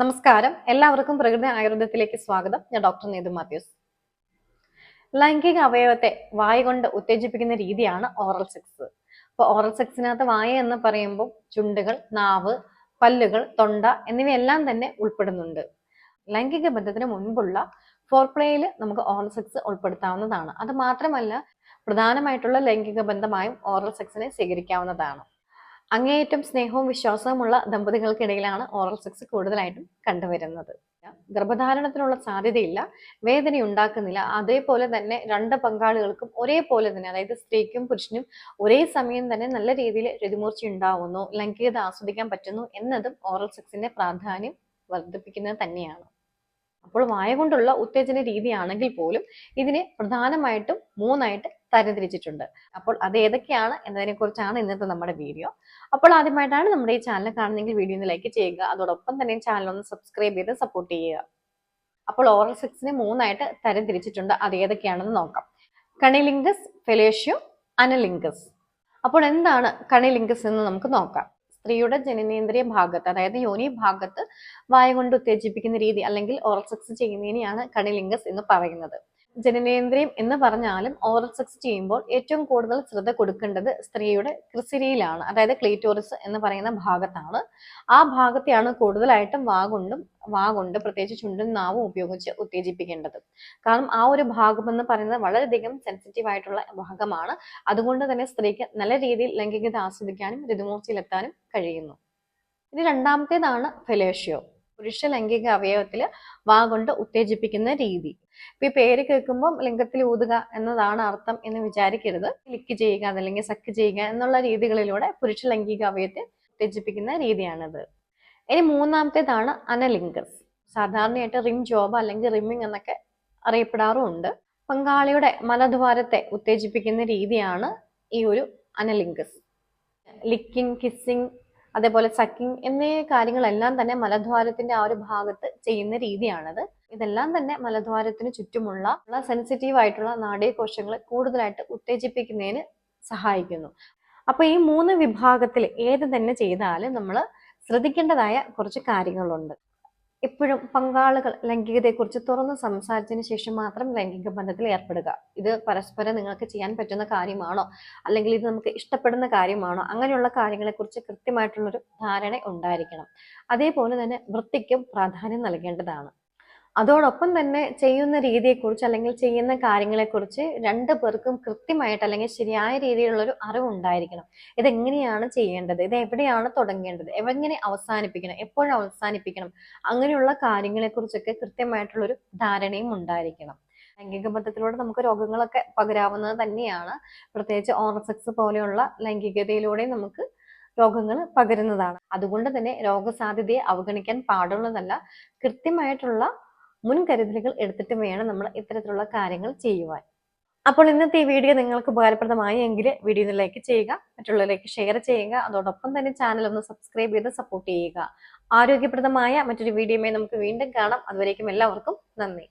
നമസ്കാരം. എല്ലാവർക്കും പ്രകൃതി ആയുർവേദത്തിലേക്ക് സ്വാഗതം. ഞാൻ ഡോക്ടർ നീതു മാത്യൂസ്. ലൈംഗിക അവയവത്തെ വായ കൊണ്ട് ഉത്തേജിപ്പിക്കുന്ന രീതിയാണ് ഓറൽ സെക്സ്. അപ്പൊ ഓറൽ സെക്സിനകത്ത് വായ എന്ന് പറയുമ്പോൾ ചുണ്ടുകൾ നാവ് പല്ലുകൾ തൊണ്ട എന്നിവയെല്ലാം തന്നെ ഉൾപ്പെടുന്നുണ്ട്. ലൈംഗിക ബന്ധത്തിന് മുൻപുള്ള ഫോർപ്ലേയിൽ നമുക്ക് ഓറൽ സെക്സ് ഉൾപ്പെടുത്താവുന്നതാണ്. അത് മാത്രമല്ല പ്രധാനമായിട്ടുള്ള ലൈംഗിക ബന്ധമായും ഓറൽ സെക്സിനെ സ്വീകരിക്കാവുന്നതാണ്. അങ്ങേയറ്റം സ്നേഹവും വിശ്വാസവുമുള്ള ദമ്പതികൾക്കിടയിലാണ് ഓറൽ സെക്സ് കൂടുതലായിട്ടും കണ്ടുവരുന്നത്. ഗർഭധാരണത്തിനുള്ള സാധ്യതയില്ല വേദന ഉണ്ടാക്കുന്നില്ല അതേപോലെ തന്നെ രണ്ട് പങ്കാളികൾക്കും ഒരേപോലെ തന്നെ അതായത് സ്ത്രീക്കും പുരുഷനും ഒരേ സമയം തന്നെ നല്ല രീതിയിൽ രതിമൂർച്ച ഉണ്ടാവുന്നു ലൈംഗികത ആസ്വദിക്കാൻ പറ്റുന്നു എന്നതും ഓറൽ സെക്സിന്റെ പ്രാധാന്യം വർദ്ധിപ്പിക്കുന്നത് തന്നെയാണ്. അപ്പോൾ വായ കൊണ്ടുള്ള ഉത്തേജന രീതിയാണെങ്കിൽ പോലും ഇതിനെ പ്രധാനമായിട്ടും മൂന്നായിട്ട് തരംതിരിച്ചിട്ടുണ്ട്. അപ്പോൾ അത് ഏതൊക്കെയാണ് എന്നതിനെ കുറിച്ചാണ് ഇന്നത്തെ നമ്മുടെ വീഡിയോ. അപ്പോൾ ആദ്യമായിട്ടാണ് നമ്മുടെ ഈ ചാനൽ കാണുന്നെങ്കിൽ വീഡിയോ ഒന്ന് ലൈക്ക് ചെയ്യുക. അതോടൊപ്പം തന്നെ ചാനൽ ഒന്ന് സബ്സ്ക്രൈബ് ചെയ്ത് സപ്പോർട്ട് ചെയ്യുക. അപ്പോൾ ഓറൽ സെക്സിനെ മൂന്നായിട്ട് തരംതിരിച്ചിട്ടുണ്ട്. അത് ഏതൊക്കെയാണെന്ന് നോക്കാം. കണിലിംഗസ് ഫെലേഷ്യോ അനലിംഗസ്. അപ്പോൾ എന്താണ് കണിലിംഗസ് എന്ന് നമുക്ക് നോക്കാം. സ്ത്രീയുടെ ജനനേന്ദ്രിയ ഭാഗത്ത് അതായത് യോനി ഭാഗത്ത് വായ കൊണ്ട് ഉത്തേജിപ്പിക്കുന്ന രീതി അല്ലെങ്കിൽ ഓറൽ സെക്സ് ചെയ്യുന്നതിനെയാണ് കണിലിംഗസ് എന്ന് പറയുന്നത്. ജനനേന്ദ്രിയം എന്ന് പറഞ്ഞാലും ഓറൽ സെക്സ് ചെയ്യുമ്പോൾ ഏറ്റവും കൂടുതൽ ശ്രദ്ധ കൊടുക്കേണ്ടത് സ്ത്രീയുടെ ക്രിസിരിയിലാണ് അതായത് ക്ലീറ്റോറിസ് എന്ന് പറയുന്ന ഭാഗത്താണ്. ആ ഭാഗത്തെയാണ് കൂടുതലായിട്ടും വാഗുണ്ടും വാഗുണ്ട് പ്രത്യേകിച്ച് ചുണ്ടും നാവും ഉപയോഗിച്ച് ഉത്തേജിപ്പിക്കേണ്ടത്. കാരണം ആ ഒരു ഭാഗം എന്ന് പറയുന്നത് വളരെയധികം സെൻസിറ്റീവ് ആയിട്ടുള്ള ഭാഗമാണ്. അതുകൊണ്ട് തന്നെ സ്ത്രീക്ക് നല്ല രീതിയിൽ ലൈംഗികത ആസ്വദിക്കാനും ഋതുമൂർച്ചയിലെത്താനും കഴിയുന്നു. ഇനി രണ്ടാമത്തേതാണ് ഫെലേഷ്യോ പുരുഷ ലൈംഗിക അവയവത്തിൽ വാ കൊണ്ട് ഉത്തേജിപ്പിക്കുന്ന രീതി. ഇപ്പൊ ഈ പേര് കേൾക്കുമ്പോൾ ലിംഗത്തിൽ ഊതുക എന്നതാണ് അർത്ഥം എന്ന് വിചാരിക്കരുത്. ലിക്ക് ചെയ്യുക അതല്ലെങ്കിൽ സക്ക് ചെയ്യുക എന്നുള്ള രീതികളിലൂടെ പുരുഷ ലൈംഗിക അവയവത്തെ ഉത്തേജിപ്പിക്കുന്ന രീതിയാണിത്. ഇനി മൂന്നാമത്തേതാണ് അനലിംഗസ്. സാധാരണയായിട്ട് റിം ജോബ് അല്ലെങ്കിൽ റിമ്മിങ് എന്നൊക്കെ അറിയപ്പെടാറുമുണ്ട് പങ്കാളിയുടെ മലദ്വാരത്തെ ഉത്തേജിപ്പിക്കുന്ന രീതിയാണ് ഈ ഒരു അനലിംഗസ്. ലിക്കിംഗ് കിസ്സിങ് അതേപോലെ സക്കിംഗ് എന്നീ കാര്യങ്ങളെല്ലാം തന്നെ മലദ്വാരത്തിന്റെ ആ ഒരു ഭാഗത്ത് ചെയ്യുന്ന രീതിയാണത്. ഇതെല്ലാം തന്നെ മലദ്വാരത്തിന് ചുറ്റുമുള്ള സെൻസിറ്റീവ് ആയിട്ടുള്ള നാഡീകോശങ്ങളെ കൂടുതലായിട്ട് ഉത്തേജിപ്പിക്കുന്നതിന് സഹായിക്കുന്നു. അപ്പൊ ഈ മൂന്ന് വിഭാഗത്തിൽ ഏത് തന്നെ ചെയ്താലും നമ്മൾ ശ്രദ്ധിക്കേണ്ടതായ കുറച്ച് കാര്യങ്ങളുണ്ട്. എപ്പോഴും പങ്കാളികൾ ലൈംഗികതയെക്കുറിച്ച് തുറന്ന് സംസാരിച്ചതിന് ശേഷം മാത്രം ലൈംഗിക ബന്ധത്തിൽ ഏർപ്പെടുക. ഇത് പരസ്പരം നിങ്ങൾക്ക് ചെയ്യാൻ പറ്റുന്ന കാര്യമാണോ? അല്ലെങ്കിൽ ഇത് നമുക്ക് ഇഷ്ടപ്പെടുന്ന കാര്യമാണോ? അങ്ങനെയുള്ള കാര്യങ്ങളെക്കുറിച്ച് കൃത്യമായിട്ടുള്ളൊരു ധാരണ ഉണ്ടായിരിക്കണം. അതേപോലെ തന്നെ വൃത്തിക്കും പ്രാധാന്യം നൽകേണ്ടതാണ്. അതോടൊപ്പം തന്നെ ചെയ്യുന്ന രീതിയെക്കുറിച്ച് അല്ലെങ്കിൽ ചെയ്യുന്ന കാര്യങ്ങളെക്കുറിച്ച് രണ്ട് പേർക്കും കൃത്യമായിട്ട് അല്ലെങ്കിൽ ശരിയായ രീതിയിലുള്ളൊരു അറിവ് ഉണ്ടായിരിക്കണം ഇതെങ്ങനെയാണ് ചെയ്യേണ്ടത്? ഇത് എവിടെയാണ് തുടങ്ങേണ്ടത്? എങ്ങനെ അവസാനിപ്പിക്കണം? എപ്പോഴും അവസാനിപ്പിക്കണം? അങ്ങനെയുള്ള കാര്യങ്ങളെക്കുറിച്ചൊക്കെ കൃത്യമായിട്ടുള്ളൊരു ധാരണയും ഉണ്ടായിരിക്കണം. ലൈംഗിക ബന്ധത്തിലൂടെ നമുക്ക് രോഗങ്ങളൊക്കെ പകരാവുന്നത് തന്നെയാണ്. പ്രത്യേകിച്ച് ഓറസെക്സ് പോലെയുള്ള ലൈംഗികതയിലൂടെ നമുക്ക് രോഗങ്ങൾ പകരുന്നതാണ്. അതുകൊണ്ട് തന്നെ രോഗസാധ്യതയെ അവഗണിക്കാൻ പാടുള്ളതല്ല. കൃത്യമായിട്ടുള്ള മുൻകരുതലുകൾ എടുത്തിട്ട് വേണം നമ്മൾ ഇത്തരത്തിലുള്ള കാര്യങ്ങൾ ചെയ്യുവാൻ. അപ്പോൾ ഇന്നത്തെ ഈ വീഡിയോ നിങ്ങൾക്ക് ഉപകാരപ്രദമായി എങ്കിൽ വീഡിയോ ലൈക്ക് ചെയ്യുക മറ്റുള്ളവരിലേക്ക് ഷെയർ ചെയ്യുക അതോടൊപ്പം തന്നെ ചാനൽ ഒന്ന് സബ്സ്ക്രൈബ് ചെയ്ത് സപ്പോർട്ട് ചെയ്യുക. ആരോഗ്യപ്രദമായ മറ്റൊരു വീഡിയോയുമായി നമുക്ക് വീണ്ടും കാണാം. അതുവരേക്കും എല്ലാവർക്കും നന്ദി.